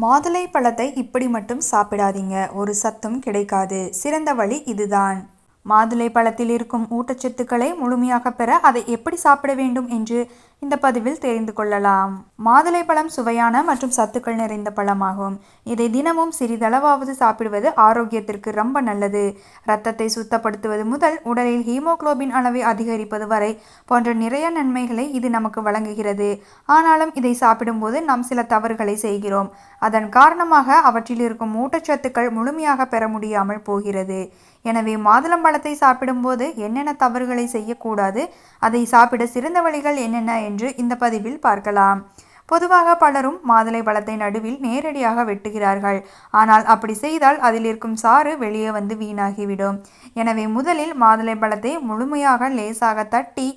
மாதுளை பழத்தை இப்படி மட்டும் சாப்பிடாதீங்க. ஒரு சத்தும் கிடைக்காது. சிறந்த வழி இதுதான். மாதுளை பழத்தில் இருக்கும் ஊட்டச்சத்துக்களை முழுமையாக பெற அதை எப்படி சாப்பிட வேண்டும் என்று இந்த பதிவில் தெரிந்து கொள்ளலாம். மாதுளை பழம் சுவையான மற்றும் சத்துக்கள் நிறைந்த பழமாகும். இதை தினமும் சிறிதளவாவது சாப்பிடுவது ஆரோக்கியத்திற்கு ரொம்ப நல்லது. இரத்தத்தை சுத்தப்படுத்துவது முதல் உடலில் ஹீமோகுளோபின் அளவை அதிகரிப்பது வரை போன்ற நிறைய நன்மைகளை இது நமக்கு வழங்குகிறது. ஆனாலும் இதை சாப்பிடும்போது நாம் சில தவறுகளை செய்கிறோம். அதன் காரணமாக அவற்றில் இருக்கும் ஊட்டச்சத்துக்கள் முழுமையாக பெற முடியாமல் போகிறது. எனவே பழத்தை சாப்பிடும்போது என்னென்ன தவறுகளை செய்யக்கூடாது அதை சாப்பிட சிறந்த வழிகள் என்னென்ன என்று இந்த பதிவில் பார்க்கலாம். பொதுவாக பலரும் மாதுளை பழத்தை நடுவில் நேரடியாக வெட்டுகிறார்கள். ஆனால் அப்படி செய்தால் அதில் இருக்கும் சாறு வெளியே வந்து வீணாகிவிடும். எனவே முதலில் மாதுளை பழத்தை முழுமையாக லேசாக தட்டி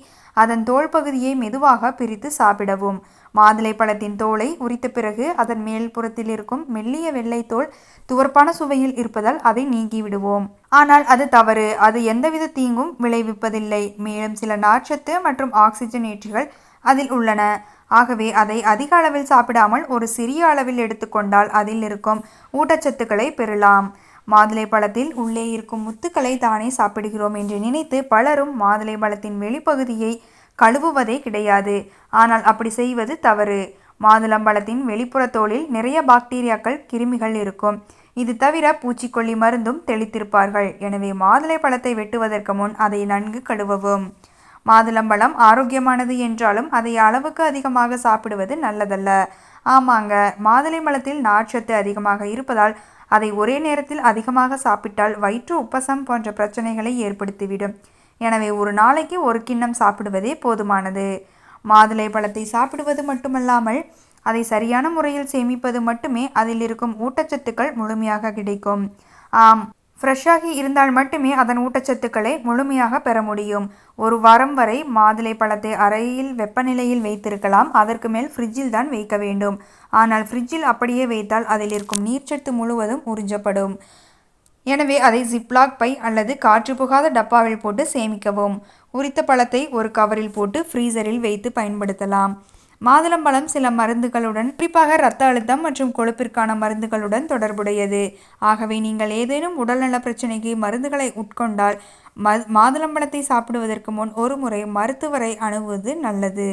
அதன் தோல் பகுதியை மெதுவாக பிரித்து சாப்பிடவும். மாதுளை பழத்தின் தோலை உரித்த பிறகு அதன் மேல் புறத்தில் இருக்கும் மெல்லிய வெள்ளைத்தோல் துவர்ப்பான சுவையில் இருப்பதால் அதை நீக்கிவிடுவோம் ஆனால் அது தவறு. அது எந்தவித தீங்கும் விளைவிப்பதில்லை. மேலும் சில நார்ச்சத்து மற்றும் ஆக்சிஜனேற்றிகள் அதில் உள்ளன. ஆகவே அதை அதிக அளவில் சாப்பிடாமல் ஒரு சிறிய அளவில் எடுத்துக்கொண்டால் அதில் இருக்கும் ஊட்டச்சத்துக்களை பெறலாம். மாதுளை பழத்தில் உள்ளே இருக்கும் முத்துக்களை தானே சாப்பிடுகிறோம் என்று நினைத்து பலரும் மாதுளை பழத்தின் வெளிப்பகுதியை கழுவுவதே கிடையாது. ஆனால் அப்படி செய்வது தவறு. மாதுளம்பழத்தின் வெளிப்புற தோலில் நிறைய பாக்டீரியாக்கள் கிருமிகள் இருக்கும். இது தவிர பூச்சிக்கொல்லி மருந்தும் தெளித்திருப்பார்கள். எனவே மாதுளை பழத்தை வெட்டுவதற்கு முன் அதை நன்கு கழுவவும். மாதுளம்பழம் ஆரோக்கியமானது என்றாலும் அதை அளவுக்கு அதிகமாக சாப்பிடுவது நல்லதல்ல. ஆமாங்க மாதுளை பழத்தில் நார்ச்சத்து அதிகமாக இருப்பதால் அதை ஒரே நேரத்தில் அதிகமாக சாப்பிட்டால் வயிற்று உப்பசம் போன்ற பிரச்சனைகளை ஏற்படுத்திவிடும். எனவே ஒரு நாளைக்கு ஒரு கிண்ணம் சாப்பிடுவதே போதுமானது. மாதுளை பழத்தை சாப்பிடுவது மட்டுமல்லாமல் அதை சரியான முறையில் சேமிப்பது மட்டுமே அதில் இருக்கும் ஊட்டச்சத்துக்கள் முழுமையாக கிடைக்கும். ஆம் ஃப்ரெஷ்ஷாகி இருந்தால் மட்டுமே அதன் ஊட்டச்சத்துக்களை முழுமையாக பெற முடியும். ஒரு வாரம் வரை மாதுளை பழத்தை அறையில் வெப்பநிலையில் வைத்திருக்கலாம். அதற்கு மேல் ஃப்ரிட்ஜில் தான் வைக்க வேண்டும். ஆனால் ஃப்ரிட்ஜில் அப்படியே வைத்தால் அதில் இருக்கும் நீர்ச்சத்து முழுவதும் உறிஞ்சப்படும். எனவே அதை ஜிப்லாக் பை அல்லது காற்று புகாத டப்பாவில் போட்டு சேமிக்கவும். உரித்த பழத்தை ஒரு கவரில் போட்டு ஃப்ரீசரில் வைத்து பயன்படுத்தலாம். மாதுளம்பழம் சில மருந்துகளுடன் குறிப்பாக இரத்த அழுத்தம் மற்றும் கொழுப்பிற்கான மருந்துகளுடன் தொடர்புடையது. ஆகவே நீங்கள் ஏதேனும் உடல்நல பிரச்சனைக்கு மருந்துகளை உட்கொண்டால் ம மாதுளம்பழத்தை சாப்பிடுவதற்கு முன் ஒரு முறை மருத்துவரை அணுகுவது நல்லது.